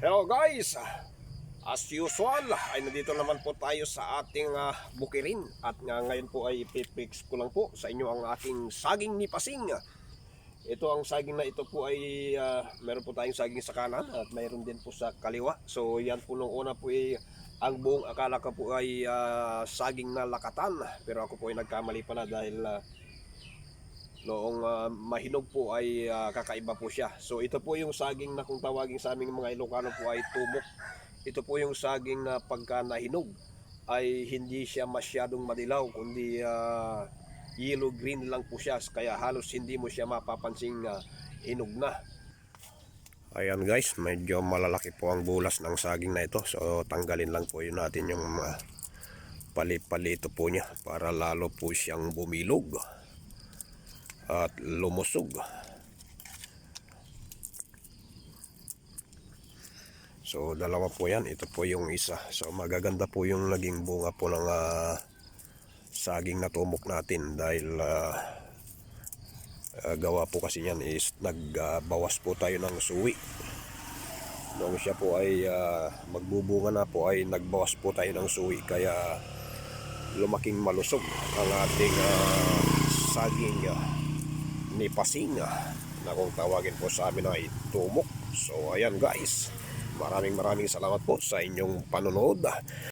Hello guys! As usual, ay nandito naman po tayo sa ating ah, bukirin at nga ngayon po ay ipipix ko lang po sa inyo ang aking saging ni Pasing. Ito ang saging na ito po ay ah, meron po tayong saging sa kanan at mayroon din po sa kaliwa. So yan po nung una po ay ang buong akala ko po ay ah, saging na lakatan pero ako po ay nagkamali pala dahil ah, noong ah, mahinog po ay ah, kakaiba po siya. So ito po yung saging na kung tawagin sa aming mga Ilocano po ay tumok. Ito po yung saging na pagka nahinog ay hindi siya masyadong madilaw kundi ah, yellow green lang po siya kaya halos hindi mo siya mapapansing ah, hinog na. Ayan guys, medyo malalaki po ang bulas ng saging na ito. So tanggalin lang po yun natin yung uh, pali-palito po niya para lalo po siyang bumilog at lumusog. So dalawa po yan, ito po yung isa. So magaganda po yung naging bunga po ng ah, saging na tumok natin dahil ah, ah, gawa po kasi yan is nagbawas po tayo ng suwi. Nung siya po ay ah, magbubunga na po ay nagbawas po tayo ng suwi kaya lumaking malusog ang ating ah, saging ah, ni Pasing na kung tawagin po sa amin ay tumok. So ayan guys, maraming maraming salamat po sa inyong panonood.